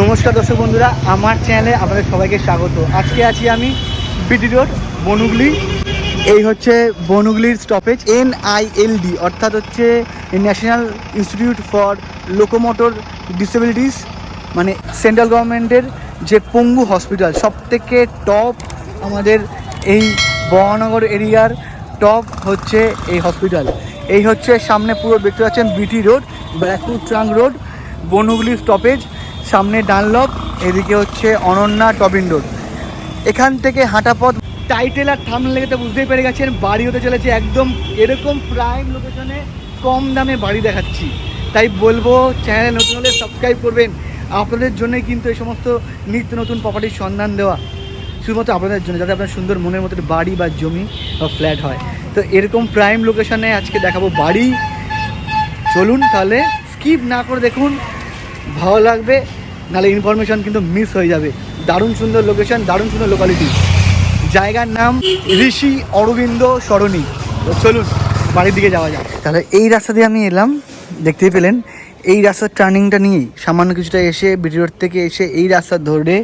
নমস্কার দর্শক বন্ধুরা, আমার চ্যানেলে আপনাদের সবাইকে স্বাগত। আজকে আছি আমি বিটি রোড বনুগলি। এই হচ্ছে বনুগলির স্টপেজ ডি অর্থাৎ হচ্ছে national institute for locomotor disabilities মানে সেন্ট্রাল গভর্নমেন্টের যে পঙ্গু হসপিটাল সব থেকে টপ আমাদের এই বহনগর এরিয়ার টপ হচ্ছে এই হসপিটাল এই হচ্ছে সামনে পুরো দেখতে পাচ্ছেন BT road Barrackpore trunk road Bonhooghly stoppage সামনে ডানলপ, এদিকে হচ্ছে অনন্যা টবিন রোড। এখান থেকে হাঁটা পথ টাইটেল আর থাম লেগেতে বুঝতেই পেরে গেছেন, বাড়ি হতে চলেছে একদম এরকম প্রাইম লোকেশনে কম দামে বাড়ি দেখাচ্ছি। তাই বলব চ্যানেল নতুন হলে সাবস্ক্রাইব করবেন। আপনাদের জন্যই কিন্তু এই সমস্ত নিত্য নতুন প্রপার্টির সন্ধান দেওয়া। শুধুমাত্র আপনাদের জন্য, যাতে আপনার সুন্দর মনের মতো বাড়ি বা জমি বা ফ্ল্যাট হয়। তো এরকম প্রাইম লোকেশনে আজকে দেখাবো বাড়ি। চলুন তাহলে স্কিপ না করে দেখুন। ভালো লাগবে, নাহলে ইনফরমেশন কিন্তু মিস হয়ে যাবে। দারুণ সুন্দর লোকেশন দারুণ সুন্দর লোকালিটি জায়গার নাম ঋষি অরবিন্দ সরণি। চলুন, বাড়ির দিকে যাওয়া যাক। তাহলে এই রাস্তা দিয়ে আমি এলাম, দেখতেই পেলেন। এই রাস্তার টার্নিংটা নিয়েই সামান্য কিছুটা এসে বিটি রোড থেকে এসে এই রাস্তা ধরে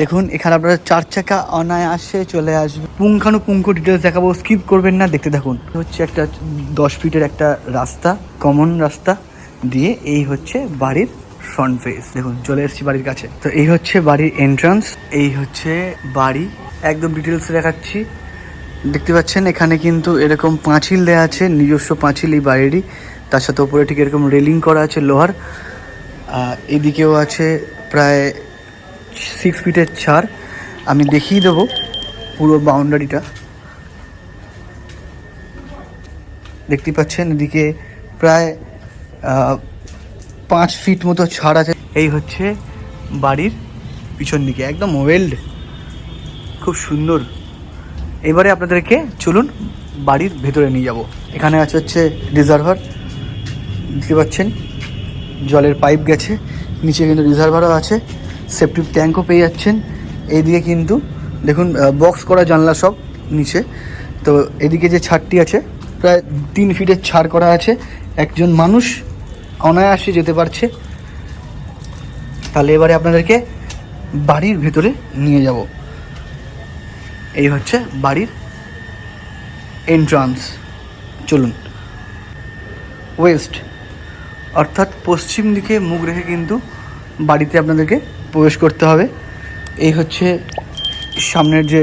দেখুন, এখানে আপনারা চার চাকা অনায়াসে চলে আসবে। পুঙ্খানু পুঙ্খ ডিটেলস দেখাবো স্কিপ করবেন না, দেখতে থাকুন। হচ্ছে একটা দশ ফিটের একটা রাস্তা কমন রাস্তা। দিয়ে এই হচ্ছে বাড়ির ফ্রন্ট ফেস দেখুন, চলে এসেছি বাড়ির কাছে। তো এই হচ্ছে বাড়ির এন্ট্রান্স এই হচ্ছে বাড়ি। একদম ডিটেলস দেখাচ্ছি। দেখতে পাচ্ছেন, এখানে কিন্তু এরকম পাঁচিল দেওয়া আছে, নিজস্ব পাঁচিল এই বাড়িরই। তার সাথে ওপরে ঠিক এরকম রেলিং করা আছে, লোহার। এদিকেও আছে প্রায় সিক্স ফিটের ছাড়। আমি দেখিয়ে দেবো পুরো বাউন্ডারিটা দেখতেই পাচ্ছেন, এদিকে প্রায় পাঁচ ফিট মতো ছাড় আছে। এই হচ্ছে বাড়ির পিছন দিকে, একদম ওয়েল্ড, খুব সুন্দর। এবারে আপনাদেরকে চলুন বাড়ির ভেতরে নিয়ে যাব। এখানে আছে হচ্ছে রিজার্ভার দেখতে পাচ্ছেন? জলের পাইপ গেছে, নিচে কিন্তু রিজার্ভারও আছে সেপটিক ট্যাঙ্কও পেয়ে যাচ্ছেন। এইদিকে কিন্তু, দেখুন বক্স করা জানলা সব নিচে। তো এদিকে যে ছাদটি আছে, প্রায় তিন ফিটের ছাড় করা আছে। একজন মানুষ অনায়াসে যেতে পারছে। তাহলে এবারে আপনাদেরকে বাড়ির ভেতরে নিয়ে যাব। এই হচ্ছে বাড়ির এন্ট্রান্স চলুন। ওয়েস্ট অর্থাৎ পশ্চিম দিকে মুখ রেখে কিন্তু বাড়িতে আপনাদেরকে প্রবেশ করতে হবে। এই হচ্ছে সামনের যে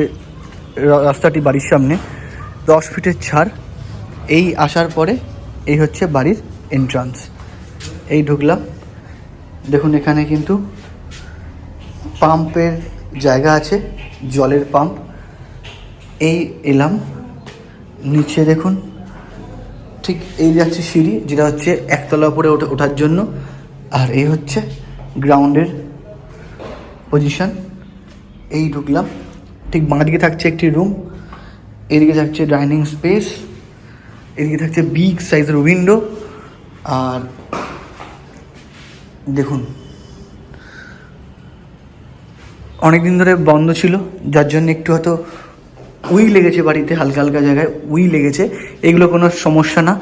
রাস্তাটি বাড়ির সামনে, দশ ফিটের ছাড়। এই আসার পরে এই হচ্ছে বাড়ির এন্ট্রান্স এই ঢুকলাম। দেখুন, এখানে কিন্তু পাম্পের জায়গা আছে, জলের পাম্প। এই এলাম, নিচে দেখুন, ঠিক এই যাচ্ছে সিঁড়ি, যেটা হচ্ছে একতলা উপরে ওঠা- ওঠার জন্য। আর এই হচ্ছে গ্রাউন্ডের পজিশন। এই ঢুকলাম, ঠিক বাঁ দিকে থাকছে একটি রুম, এদিকে থাকছে ডাইনিং স্পেস, এদিকে থাকছে বিগ সাইজের উইন্ডো, আর দেখুন অনেক দিন ধরে বন্ধ ছিল, যার জন্য একটু হয়তো উই লেগেছে বাড়িতে, হালকা হালকা জায়গায় উই লেগেছে। এগুলো কোনো সমস্যা না।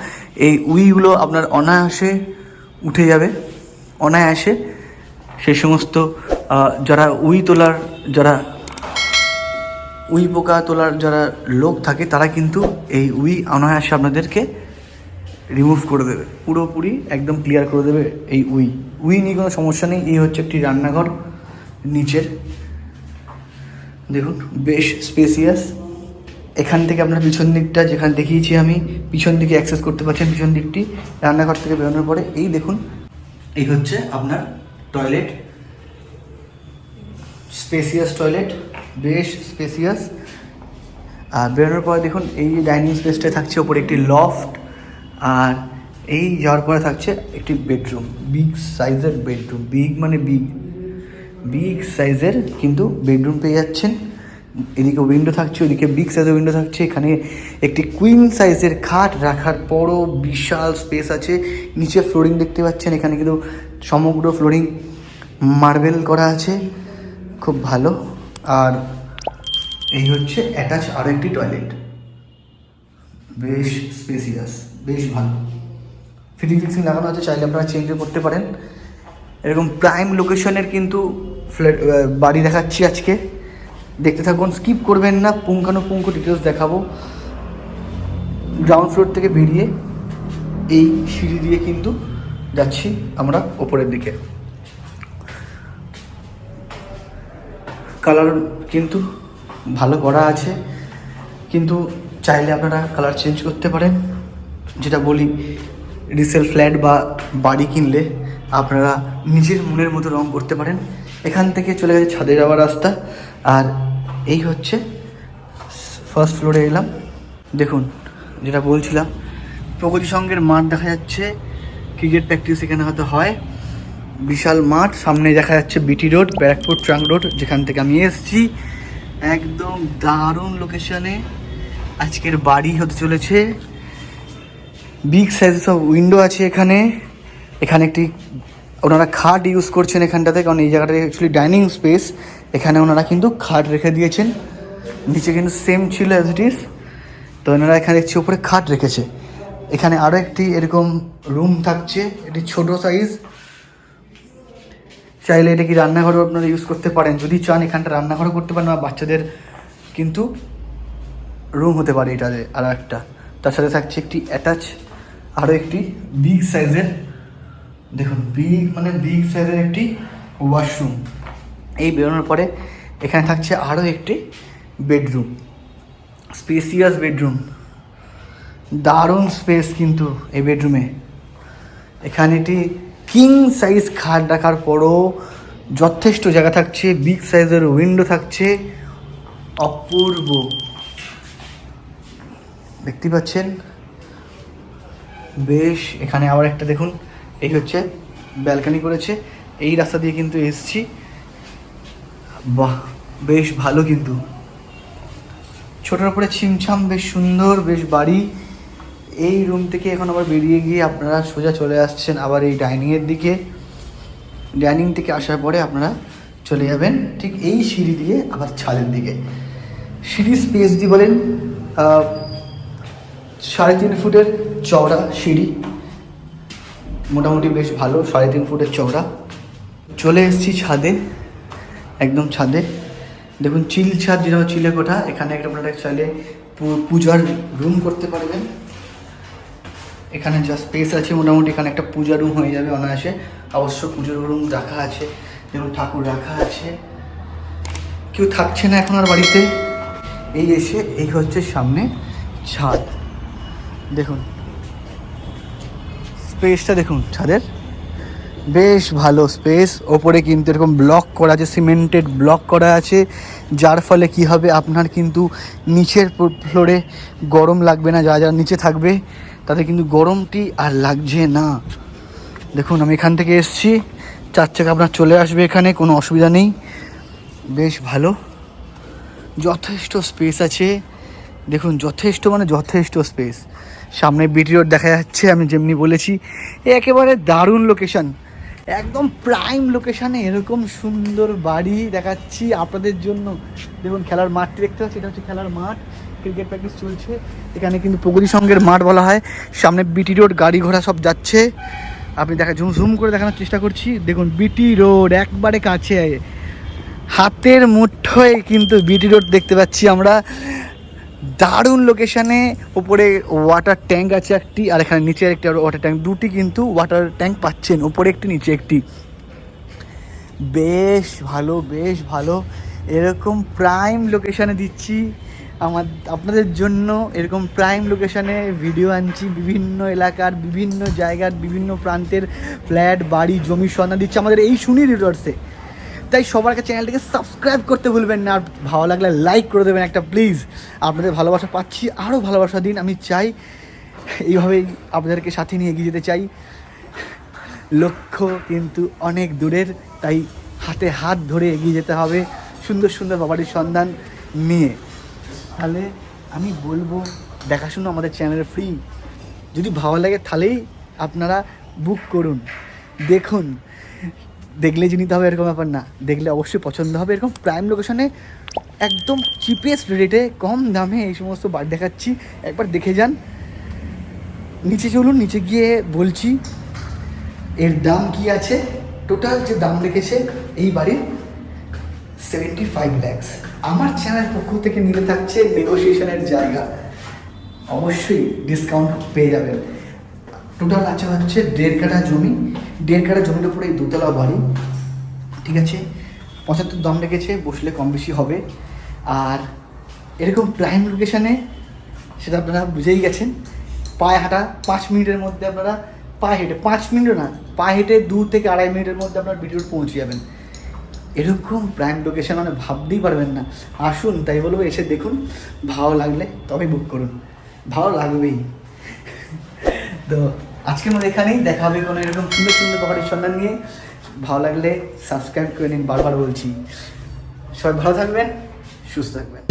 এই উইগুলো আপনার অনায়াসে উঠে যাবে, অনায়াসে। সেই সমস্ত যারা উই তোলার, যারা উই পোকা তোলার যারা লোক থাকে, তারা কিন্তু এই উই অনায়াসে আপনাদেরকে রিমুভ করে দেবে। পুরোপুরি একদম ক্লিয়ার করে দেবে এই উই। উই নিয়ে কোনো সমস্যা নেই, এই হচ্ছে একটি রান্নাঘর নিচের। দেখুন, বেশ স্পেসিয়াস এখান থেকে আপনার পিছন দিকটা যেখানে দেখিয়েছি আমি, পিছন দিকে অ্যাক্সেস করতে পারছেন পিছন দিকটি, রান্নাঘর থেকে বেরোনোর পরে। এই দেখুন, এই হচ্ছে আপনার টয়লেট স্পেসিয়াস টয়লেট বেশ স্পেসিয়াস আর বেরোনোর পরে দেখুন, এই ডাইনিং স্পেসটা থাকছে, ওপরে একটি লফট আর এই যাওয়ার পরে থাকছে একটি বেডরুম বিগ সাইজের বেডরুম বিগ মানে বিগ বিগ সাইজের কিন্তু বেডরুম পেয়ে যাচ্ছেন। এদিকে উইন্ডো থাকছে, ওদিকে বিগ সাইজের উইন্ডো থাকছে। এখানে একটি কুইন সাইজের খাট রাখার বড় বিশাল স্পেস আছে। নিচে ফ্লোরিং দেখতে পাচ্ছেন, এখানে কিন্তু সমগ্র ফ্লোরিং মার্বেল করা আছে। খুব ভালো। আর এই হচ্ছে অ্যাটাচ আরও একটি টয়লেট বেশ স্পেসিয়াস বেশ ভালো। ফিটিং ফিক্সিং লাগানো আছে, চাইলে আপনারা চেঞ্জও করতে পারেন। এরকম প্রাইম লোকেশনের কিন্তু ফ্ল্যাট বাড়ি দেখাচ্ছি আজকে। দেখতে থাকুন স্কিপ করবেন না পুঙ্খানুপুঙ্খ ডিটেলস দেখাবো। গ্রাউন্ড ফ্লোর থেকে বেরিয়ে এই সিঁড়ি দিয়ে কিন্তু যাচ্ছি আমরা ওপরের দিকে। কালার কিন্তু ভালো করা আছে। কিন্তু চাইলে আপনারা কালার চেঞ্জ করতে পারেন। যেটা বলি রিসেল ফ্ল্যাট বা বাড়ি কিনলে আপনারা নিজের মনের মতো রং করতে পারেন। এখান থেকে চলে গেছে ছাদে যাওয়ার রাস্তা। আর এই হচ্ছে ফার্স্ট ফ্লোরে এলাম। দেখুন, যেটা বলছিলাম, প্রগতি সঙ্গের মাঠ দেখা যাচ্ছে। ক্রিকেট প্র্যাকটিস এখানে হয়তো হয়। বিশাল মাঠ, সামনে দেখা যাচ্ছে বিটি রোড ব্যারাকপুর ট্রাঙ্ক রোড, যেখান থেকে আমি এসেছি। একদম দারুণ লোকেশনে আজকের বাড়ি হতে চলেছে। বিগ সাইজেস অফ উইন্ডো আছে এখানে। এখানে একটি ওনারা খাট ইউজ করছেন এখানটাতে, কারণ এই জায়গাটা অ্যাকচুয়ালি ডাইনিং স্পেস এখানে ওনারা কিন্তু খাট রেখে দিয়েছেন। নিচে কিন্তু সেম ছিল অ্যাজ ইট ইজ তো ওনারা এখানে দেখছি ওপরে খাট রেখেছে। এখানে আরও একটি এরকম রুম থাকছে, এটি ছোট সাইজ চাইলে এটা কি রান্নাঘরও আপনারা ইউজ করতে পারেন। যদি চান এখানটা রান্নাঘরও করতে পারেন, বা বাচ্চাদের কিন্তু রুম হতে পারে এটাতে আর একটা। তার সাথে থাকছে একটি অ্যাটাচ আরও একটি বিগ সাইজের দেখুন বিগ মানে বিগ সাইজের একটি ওয়াশরুম এই বেরোনোর পরে এখানে থাকছে আরও একটি বেডরুম স্পেসিয়াস বেডরুম দারুণ স্পেস কিন্তু এই বেডরুমে এখানে একটি কিং সাইজ খাট রাখার পরও যথেষ্ট জায়গা থাকছে বিগ সাইজের উইন্ডো থাকছে। অপূর্ব। দেখতে পাচ্ছেন? বেশ, এখানে আবার একটা দেখুন, এই হচ্ছে ব্যালকানি করেছে। এই রাস্তা দিয়ে কিন্তু এসছি। বাহ, বেশ ভালো কিন্তু। ছোটোর উপরে ছিমছাম, বেশ সুন্দর, বেশ বাড়ি। এই রুম থেকে এখন আবার বেরিয়ে গিয়ে আপনারা সোজা চলে আসছেন আবার এই ডাইনিংয়ের দিকে। ডাইনিং থেকে আসার পরে আপনারা চলে যাবেন ঠিক এই সিঁড়ি দিয়ে আবার ছাদের দিকে। সিঁড়ি স্পেস দিয়ে বলেন সাড়ে তিন ফুটের চওড়া সিঁড়ি। মোটামুটি বেশ ভালো, সাড়ে তিন ফুটের চওড়া। চলে এসেছি ছাদে, একদম ছাদে। দেখুন, চিল ছাদ যেটা চিলে কোঠা, এখানে একটা আপনারা চাইলে পূজার রুম করতে পারবেন। এখানে যা স্পেস আছে, মোটামুটি এখানে একটা পূজা রুম হয়ে যাবে অনায়াসে। অবশ্য পুজোর রুম রাখা আছে, যেমন ঠাকুর রাখা আছে। কেউ থাকছে না এখন আর বাড়িতে। এই এসে, এই হচ্ছে সামনে ছাদ। দেখুন। স্পেসটা দেখুন ছাদের। বেশ ভালো স্পেস ওপরে কিন্তু এরকম ব্লক করা আছে সিমেন্টেড ব্লক করা আছে। যার ফলে কি হবে? আপনার কিন্তু নিচের ফ্লোরে গরম লাগবে না যারা যারা নিচে থাকবে তাদের কিন্তু গরমটি আর লাগছে না। দেখুন, আমি এখান থেকে এসছি। চার চাকা আপনার চলে আসবে এখানে, কোনো অসুবিধা নেই। বেশ ভালো। যথেষ্ট স্পেস আছে। দেখুন, যথেষ্ট মানে যথেষ্ট স্পেস সামনে বিটি রোড দেখা যাচ্ছে, আমি যেমনি বলেছি। একেবারে দারুণ লোকেশন একদম প্রাইম লোকেশানে এরকম সুন্দর বাড়ি দেখাচ্ছি আপনাদের জন্য। দেখুন, খেলার মাঠটি দেখতে পাচ্ছি, এটা হচ্ছে খেলার মাঠ। ক্রিকেট প্র্যাকটিস চলছে। এখানে কিন্তু প্রগতি সঙ্গের মাঠ বলা হয়। সামনে বিটি রোড গাড়ি ঘোড়া সব যাচ্ছে। আপনি দেখা জুম জুম করে দেখানোর চেষ্টা করছি। দেখুন বিটি রোড একবারে কাছে। হাতের মুঠোয় কিন্তু বিটি রোড দেখতে পাচ্ছি আমরা। দারুণ লোকেশনে ওপরে ওয়াটার ট্যাঙ্ক আছে একটি, আর এখানে নিচে একটি আর ওয়াটার ট্যাঙ্ক দুটি কিন্তু ওয়াটার ট্যাঙ্ক পাচ্ছেন, উপরে একটি, নিচে একটি। বেশ ভালো বেশ ভালো। এরকম প্রাইম লোকেশানে দিচ্ছি। আমার, আপনাদের জন্য এরকম প্রাইম লোকেশানে ভিডিও আনছি। বিভিন্ন এলাকার, বিভিন্ন জায়গার, বিভিন্ন প্রান্তের ফ্ল্যাট বাড়ি, জমি সন্ধান দিচ্ছি। আমাদের এই শুনি রিসর্টসে তাই সবার কাছে চ্যানেলটিকে সাবস্ক্রাইব করতে ভুলবেন না। আর ভালো লাগলে লাইক করে দেবেন একটা প্লিজ আপনাদের ভালোবাসা পাচ্ছি আরও ভালোবাসা দিন। আমি চাই এইভাবেই আপনাদেরকে সাথে নিয়ে এগিয়ে যেতে চাই। লক্ষ্য কিন্তু অনেক দূরের, তাই হাতে হাত ধরে এগিয়ে যেতে হবে। সুন্দর সুন্দর বাবাটির সন্ধান নিয়ে। তাহলে আমি বলব, দেখাশুনো আমাদের চ্যানেলে ফ্রি যদি ভালো লাগে তাহলেই আপনারা বুক করুন। দেখুন দেখলে যে নিতে হবে এরকম ব্যাপার না। দেখলে অবশ্যই পছন্দ হবে। এরকম প্রাইম লোকেশনে একদম চিপেস্ট রেটে কম দামে এই সমস্ত বাড়ি দেখাচ্ছি। একবার দেখে যান। নিচে চলুন, নিচে গিয়ে বলছি, এর দাম কি আছে? টোটাল যে দাম রেখেছে এই বাড়ির সেভেন্টি ফাইভ ল্যাক্স আমার চ্যানেল পক্ষ থেকে নিলে থাকছে নেগোসিয়েশনের জায়গা। অবশ্যই ডিসকাউন্ট পেয়ে যাবেন। টোটাল আছে হচ্ছে দেড় কাঠা জমি, দেড় কাঠা জমির উপরে এই দোতলা বাড়ি, ঠিক আছে? পঁচাত্তর দাম রেখেছে, বসলে কম বেশি হবে। আর এরকম প্রাইম লোকেশানে সেটা আপনারা বুঝেই গেছেন, পায়ে হাঁটা পাঁচ মিনিটের মধ্যে আপনারা পায়ে হেঁটে, পাঁচ মিনিটও না, পায়ে হেঁটে দু থেকে আড়াই মিনিটের মধ্যে আপনার ভিডিও পৌঁছে যাবেন। এরকম প্রাইম লোকেশন মানে ভাবতেই পারবেন না। আসুন, তাই বলব, এসে দেখুন, ভালো লাগলে তবে বুক করুন। ভালো লাগবেই। তো আজকের মতো এখানেই দেখা হবে কোনো এরকম সুন্দর সুন্দর প্রপার্টির সন্ধান নিয়ে। ভালো লাগলে সাবস্ক্রাইব করে নিন, বারবার বলছি। সবাই ভালো থাকবেন, সুস্থ থাকবেন।